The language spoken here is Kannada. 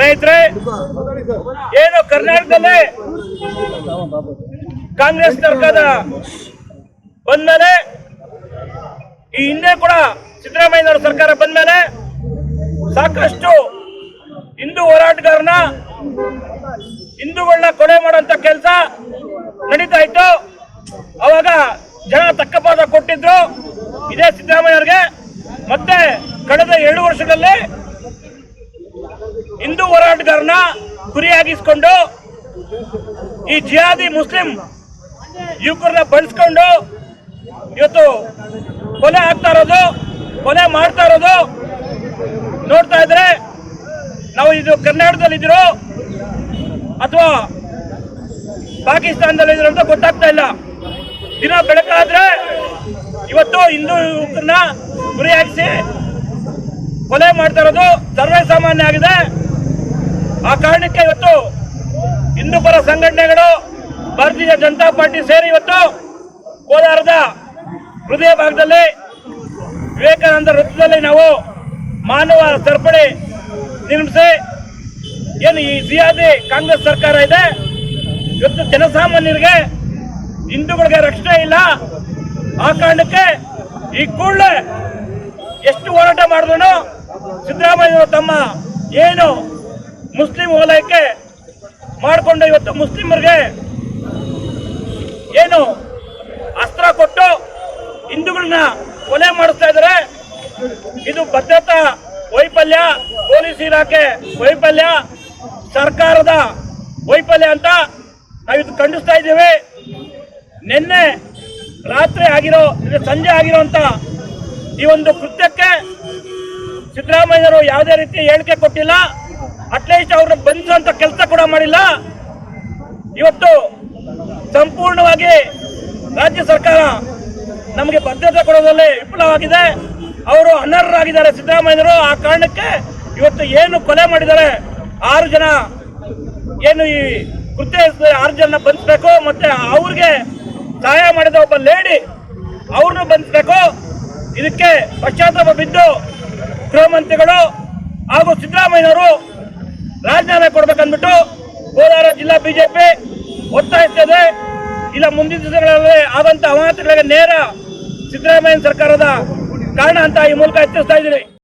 ಸ್ನೇಹಿತರೆ, ಏನು ಕರ್ನಾಟಕದಲ್ಲಿ ಕಾಂಗ್ರೆಸ್ ಸರ್ಕಾರದ ಬಂದ್ಮೇಲೆ, ಈ ಹಿಂದೆ ಕೂಡ ಸಿದ್ದರಾಮಯ್ಯನವರ ಸರ್ಕಾರ ಬಂದ್ಮೇಲೆ ಸಾಕಷ್ಟು ಹಿಂದೂ ಹೋರಾಟಗಾರನ ಹಿಂದೂಗಳನ್ನ ಕೊಲೆ ಮಾಡುವಂತ ಕೆಲಸ ನಡೀತಾ ಇತ್ತು. ಅವಾಗ ಜನ ತಕ್ಕ ಪಾದ ಕೊಟ್ಟಿದ್ರು. ಇದೇ ಸಿದ್ದರಾಮಯ್ಯವ್ರಿಗೆ. ಮತ್ತೆ ಕಳೆದ ಎರಡು ವರ್ಷದಲ್ಲಿ ಹಿಂದೂ ಹೋರಾಟಗಾರನ ಗುರಿಯಾಗಿಸ್ಕೊಂಡು ಈ ಜಿಹಾದಿ ಮುಸ್ಲಿಂ ಯುವಕರನ್ನ ಬಳಸ್ಕೊಂಡು ಇವತ್ತು ಕೊಲೆ ಆಗ್ತಾ ಇರೋದು, ಕೊಲೆ ಮಾಡ್ತಾ ಇರೋದು ನೋಡ್ತಾ ಇದ್ರೆ ನಾವು ಇದು ಕರ್ನಾಟಕದಲ್ಲಿ ಇದ್ರು ಅಥವಾ ಪಾಕಿಸ್ತಾನದಲ್ಲಿ ಅಂತ ಗೊತ್ತಾಗ್ತಾ ಇಲ್ಲ. ದಿನ ಬೆಳಕಾದ್ರೆ ಇವತ್ತು ಹಿಂದೂ ಯುವಕರನ್ನ ಗುರಿಯಾಗಿಸಿ ಕೊಲೆ ಮಾಡ್ತಾ ಇರೋದು ಸರ್ವೇ ಸಾಮಾನ್ಯ ಆಗಿದೆ. ಆ ಕಾರಣಕ್ಕೆ ಇವತ್ತು ಹಿಂದೂ ಪರ ಸಂಘಟನೆಗಳು, ಭಾರತೀಯ ಜನತಾ ಪಾರ್ಟಿ ಸೇರಿ ಇವತ್ತು ಕೋಲಾರದ ಹೃದಯ ಭಾಗದಲ್ಲಿ ವಿವೇಕಾನಂದ ವೃತ್ತದಲ್ಲಿ ನಾವು ಮಾನವ ಸರಪಳಿ ನಿರ್ಮಿಸಿ, ಏನು ಈ ಜಿಯಾದಿ ಕಾಂಗ್ರೆಸ್ ಸರ್ಕಾರ ಇದೆ, ಇವತ್ತು ಜನಸಾಮಾನ್ಯರಿಗೆ ಹಿಂದೂಗಳಿಗೆ ರಕ್ಷಣೆ ಇಲ್ಲ. ಆ ಕಾರಣಕ್ಕೆ ಈ ಕೂಡಲೇ ಎಷ್ಟು ಹೋರಾಟ ಮಾಡಿದ್ರು ಸಿದ್ದರಾಮಯ್ಯ ತಮ್ಮ ಏನು ಮುಸ್ಲಿಂ ವಲಯಕ್ಕೆ ಮಾಡಿಕೊಂಡು ಇವತ್ತು ಮುಸ್ಲಿಮರಿಗೆ ಏನು ಅಸ್ತ್ರ ಕೊಟ್ಟು ಹಿಂದೂಗಳನ್ನ ಕೊಲೆ ಮಾಡಿಸ್ತಾ ಇದ್ದಾರೆ. ಇದು ಭದ್ರತಾ ವೈಫಲ್ಯ, ಪೊಲೀಸ್ ಇಲಾಖೆ ವೈಫಲ್ಯ, ಸರ್ಕಾರದ ವೈಫಲ್ಯ ಅಂತ ಇದು ಖಂಡಿಸ್ತಾ ಇದ್ದೀವಿ. ನಿನ್ನೆ ರಾತ್ರಿ ಆಗಿರೋ ಸಂಜೆ ಆಗಿರೋಂಥ ಈ ಒಂದು ಕೃತ್ಯಕ್ಕೆ ಸಿದ್ದರಾಮಯ್ಯರು ಯಾವುದೇ ರೀತಿ ಹೇಳಿಕೆ ಕೊಟ್ಟಿಲ್ಲ. ಅಟ್ಲೀಸ್ಟ್ ಅವ್ರನ್ನ ಬಂಧಿಸುವಂತ ಕೆಲಸ ಕೂಡ ಮಾಡಿಲ್ಲ. ಇವತ್ತು ಸಂಪೂರ್ಣವಾಗಿ ರಾಜ್ಯ ಸರ್ಕಾರ ನಮಗೆ ಭದ್ರತೆ ಕೊಡೋದ್ರಲ್ಲಿ ವಿಫಲವಾಗಿದೆ. ಅವರು ಅನರ್ಹರಾಗಿದ್ದಾರೆ ಸಿದ್ದರಾಮಯ್ಯರು ಆ ಕಾರಣಕ್ಕೆ ಇವತ್ತು ಏನು ಕೊಲೆ ಮಾಡಿದ್ದಾರೆ. ಆರು ಜನ ಏನು ಈ ಕೃತ್ಯ ಆರು ಜನ ಬಂಧಿಸಬೇಕು ಮತ್ತೆ ಅವ್ರಿಗೆ ಸಹಾಯ ಮಾಡಿದ ಒಬ್ಬ ಲೇಡಿ ಅವ್ರನ್ನ ಬಂಧಿಸಬೇಕು ಇದಕ್ಕೆ ಪಶ್ಚಾತ್ತಾಪ ಬಿದ್ದು ಗೃಹ ಹಾಗೂ ಸಿದ್ದರಾಮಯ್ಯನವರು ರಾಜೀನಾಮೆ ಕೊಡ್ಬೇಕಂದ್ಬಿಟ್ಟು ಕೋಲಾರ ಜಿಲ್ಲಾ ಬಿಜೆಪಿ ಒತ್ತಾಯಿಸ್ತದೆ. ಇಲ್ಲ, ಮುಂದಿನ ದಿನಗಳಲ್ಲಿ ಆದಂತಹ ಅವನತಿಗಳಿಗೆ ನೇರ ಸಿದ್ದರಾಮಯ್ಯ ಸರ್ಕಾರದ ಕಾರಣ ಅಂತ ಈ ಮೂಲಕ ಎಚ್ಚರಿಸ್ತಾ ಇದ್ದೀವಿ